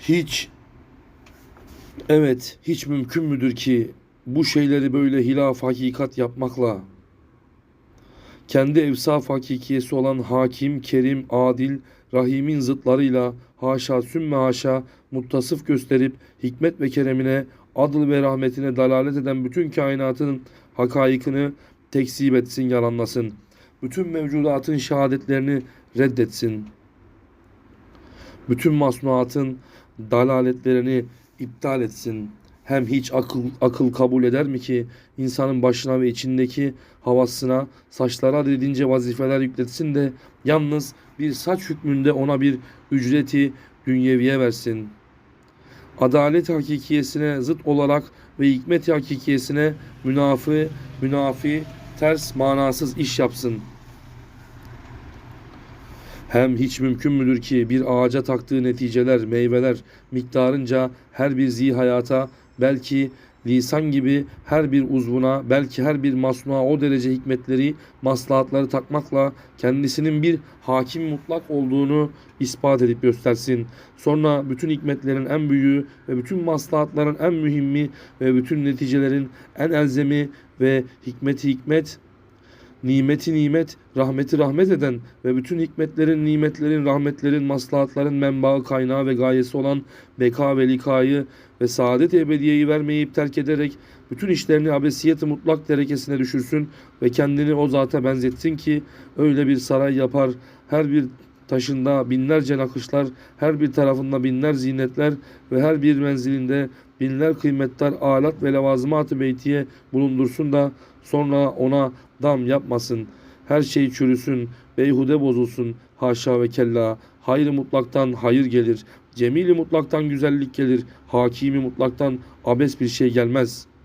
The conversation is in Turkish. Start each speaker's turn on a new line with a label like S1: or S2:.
S1: Hiç evet hiç mümkün müdür ki bu şeyleri böyle hilaf hakikat yapmakla kendi evsaf hakikiyesi olan hakim, kerim, adil, rahimin zıtlarıyla haşa sümme haşa muttasıf gösterip hikmet ve keremine, adıl ve rahmetine dalalet eden bütün kainatın hakaikını tekzip etsin, yalanlasın. Bütün mevcudatın şehadetlerini reddetsin. Bütün masnuatın dalaletlerini iptal etsin. Hem hiç akıl, akıl kabul eder mi ki insanın başına ve içindeki havasına saçlara dedince vazifeler yükletsin de yalnız bir saç hükmünde ona bir ücreti dünyeviye versin. Adalet hakikiyesine zıt olarak ve hikmet hakikiyesine münafi, münafi, ters, manasız iş yapsın.'' Hem hiç mümkün müdür ki bir ağaca taktığı neticeler, meyveler miktarınca her bir zihayata belki lisan gibi her bir uzvuna belki her bir masnuğa o derece hikmetleri, maslahatları takmakla kendisinin bir hakim mutlak olduğunu ispat edip göstersin. Sonra bütün hikmetlerin en büyüğü ve bütün maslahatların en mühimmi ve bütün neticelerin en elzemi ve hikmeti hikmet nimeti nimet, rahmeti rahmet eden ve bütün hikmetlerin, nimetlerin, rahmetlerin, maslahatların menbaı, kaynağı ve gayesi olan beka ve likayı ve saadet ebediyeyi vermeyip terk ederek bütün işlerini abesiyeti mutlak derekesine düşürsün ve kendini o zata benzetsin ki öyle bir saray yapar, her bir taşında binlerce nakışlar, her bir tarafında binler zinetler ve her bir menzilinde binler kıymetler alat ve levazımat-ı beytiye bulundursun da sonra ona dam yapmasın. Her şey çürüsün, beyhude bozulsun. Haşa ve kella. Hayır mutlaktan hayır gelir. Cemili mutlaktan güzellik gelir. Hakimi mutlaktan abes bir şey gelmez.''